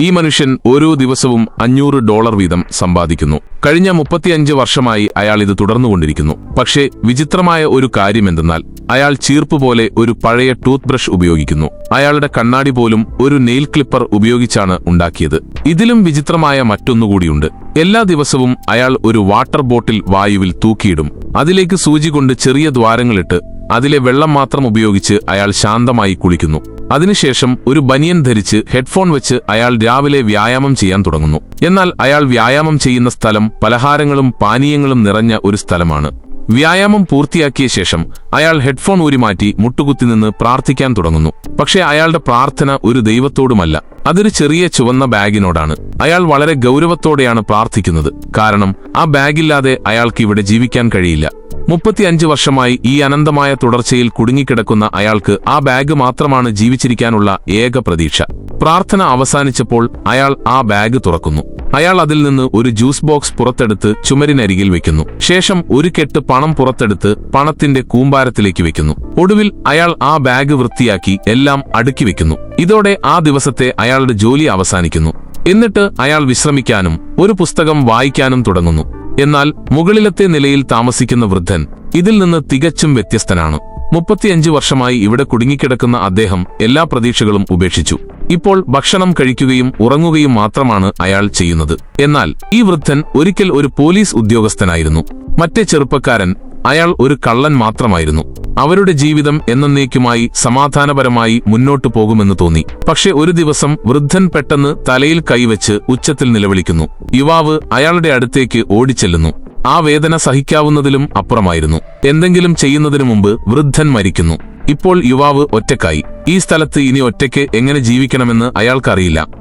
ഈ മനുഷ്യൻ ഓരോ ദിവസവും അഞ്ഞൂറ് ഡോളർ വീതം സമ്പാദിക്കുന്നു. കഴിഞ്ഞ മുപ്പത്തിയഞ്ച് വർഷമായി അയാൾ ഇത് തുടർന്നുകൊണ്ടിരിക്കുന്നു. പക്ഷേ വിചിത്രമായ ഒരു കാര്യമെന്തെന്നാൽ അയാൾ ചീർപ്പ് പോലെ ഒരു പഴയ ടൂത്ത് ബ്രഷ് ഉപയോഗിക്കുന്നു. അയാളുടെ കണ്ണാടി പോലും ഒരു നെയിൽ ക്ലിപ്പർ ഉപയോഗിച്ചാണ് ഉണ്ടാക്കിയത്. ഇതിലും വിചിത്രമായ മറ്റൊന്നുകൂടിയുണ്ട്. എല്ലാ ദിവസവും അയാൾ ഒരു വാട്ടർ ബോട്ടിൽ വായുവിൽ തൂക്കിയിടും. അതിലേക്ക് സൂചി കൊണ്ട് ചെറിയ ദ്വാരങ്ങളിട്ട് അതിലെ വെള്ളം മാത്രം ഉപയോഗിച്ച് അയാൾ ശാന്തമായി കുളിക്കുന്നു. അതിനുശേഷം ഒരു ബനിയൻ ധരിച്ച് ഹെഡ്ഫോൺ വെച്ച് അയാൾ രാവിലെ വ്യായാമം ചെയ്യാൻ തുടങ്ങുന്നു. എന്നാൽ അയാൾ വ്യായാമം ചെയ്യുന്ന സ്ഥലം പലഹാരങ്ങളും പാനീയങ്ങളും നിറഞ്ഞ ഒരു സ്ഥലമാണ്. വ്യായാമം പൂർത്തിയാക്കിയ ശേഷം അയാൾ ഹെഡ്ഫോൺ ഊരിമാറ്റി മുട്ടുകുത്തി നിന്ന് പ്രാർത്ഥിക്കാൻ തുടങ്ങുന്നു. പക്ഷേ അയാളുടെ പ്രാർത്ഥന ഒരു ദൈവത്തോടുമല്ല അതൊരു ചെറിയ ചുവന്ന ബാഗിനോടാണ്. അയാൾ വളരെ ഗൗരവത്തോടെയാണ് പ്രാർത്ഥിക്കുന്നത്. കാരണം ആ ബാഗില്ലാതെ അയാൾക്ക് ഇവിടെ ജീവിക്കാൻ കഴിയില്ല. മുപ്പത്തിയഞ്ച് വർഷമായി ഈ അനന്തമായ തുടർച്ചയിൽ കുടുങ്ങിക്കിടക്കുന്ന അയാൾക്ക് ആ ബാഗ് മാത്രമാണ് ജീവിച്ചിരിക്കാനുള്ള ഏക പ്രതീക്ഷ. പ്രാർത്ഥന അവസാനിച്ചപ്പോൾ അയാൾ ആ ബാഗ് തുറക്കുന്നു. അയാൾ അതിൽ നിന്ന് ഒരു ജ്യൂസ് ബോക്സ് പുറത്തെടുത്ത് ചുമരിനരികിൽ വെക്കുന്നു. ശേഷം ഒരു കെട്ട് പണം പുറത്തെടുത്ത് പണത്തിന്റെ കൂമ്പാരത്തിലേക്ക് വെക്കുന്നു. ഒടുവിൽ അയാൾ ആ ബാഗ് വൃത്തിയാക്കി എല്ലാം അടുക്കി വെക്കുന്നു. ഇതോടെ ആ ദിവസത്തെ അയാളുടെ ജോലി അവസാനിക്കുന്നു. എന്നിട്ട് അയാൾ വിശ്രമിക്കാനും ഒരു പുസ്തകം വായിക്കാനും തുടങ്ങുന്നു. എന്നാൽ മുകളിലത്തെ നിലയിൽ താമസിക്കുന്ന വൃദ്ധൻ ഇതിൽ നിന്ന് തികച്ചും വ്യത്യസ്തനാണ്. മുപ്പത്തിയഞ്ച് വർഷമായി ഇവിടെ കുടുങ്ങിക്കിടക്കുന്ന അദ്ദേഹം എല്ലാ പ്രതീക്ഷകളും ഉപേക്ഷിച്ചു. ഇപ്പോൾ ഭക്ഷണം കഴിക്കുകയും ഉറങ്ങുകയും മാത്രമാണ് അയാൾ ചെയ്യുന്നത്. എന്നാൽ ഈ വൃദ്ധൻ ഒരിക്കൽ ഒരു പോലീസ് ഉദ്യോഗസ്ഥനായിരുന്നു. മറ്റേ ചെറുപ്പക്കാരൻ അയാൾ ഒരു കള്ളൻ മാത്രമായിരുന്നു. അവരുടെ ജീവിതം എന്നേക്കുമായി സമാധാനപരമായി മുന്നോട്ടു പോകുമെന്ന് തോന്നി. പക്ഷെ ഒരു ദിവസം വൃദ്ധൻ പെട്ടെന്ന് തലയിൽ കൈവച്ച് ഉച്ചത്തിൽ നിലവിളിക്കുന്നു. യുവാവ് അയാളുടെ അടുത്തേക്ക് ഓടിച്ചെല്ലുന്നു. ആ വേദന സഹിക്കാവുന്നതിലും അപ്പുറമായിരുന്നു. എന്തെങ്കിലും ചെയ്യുന്നതിനു മുമ്പ് വൃദ്ധൻ മരിക്കുന്നു. ഇപ്പോൾ യുവാവ് ഒറ്റക്കായി. ഈ സ്ഥലത്ത് ഇനി ഒറ്റയ്ക്ക് എങ്ങനെ ജീവിക്കണമെന്ന് അയാൾക്കറിയില്ല.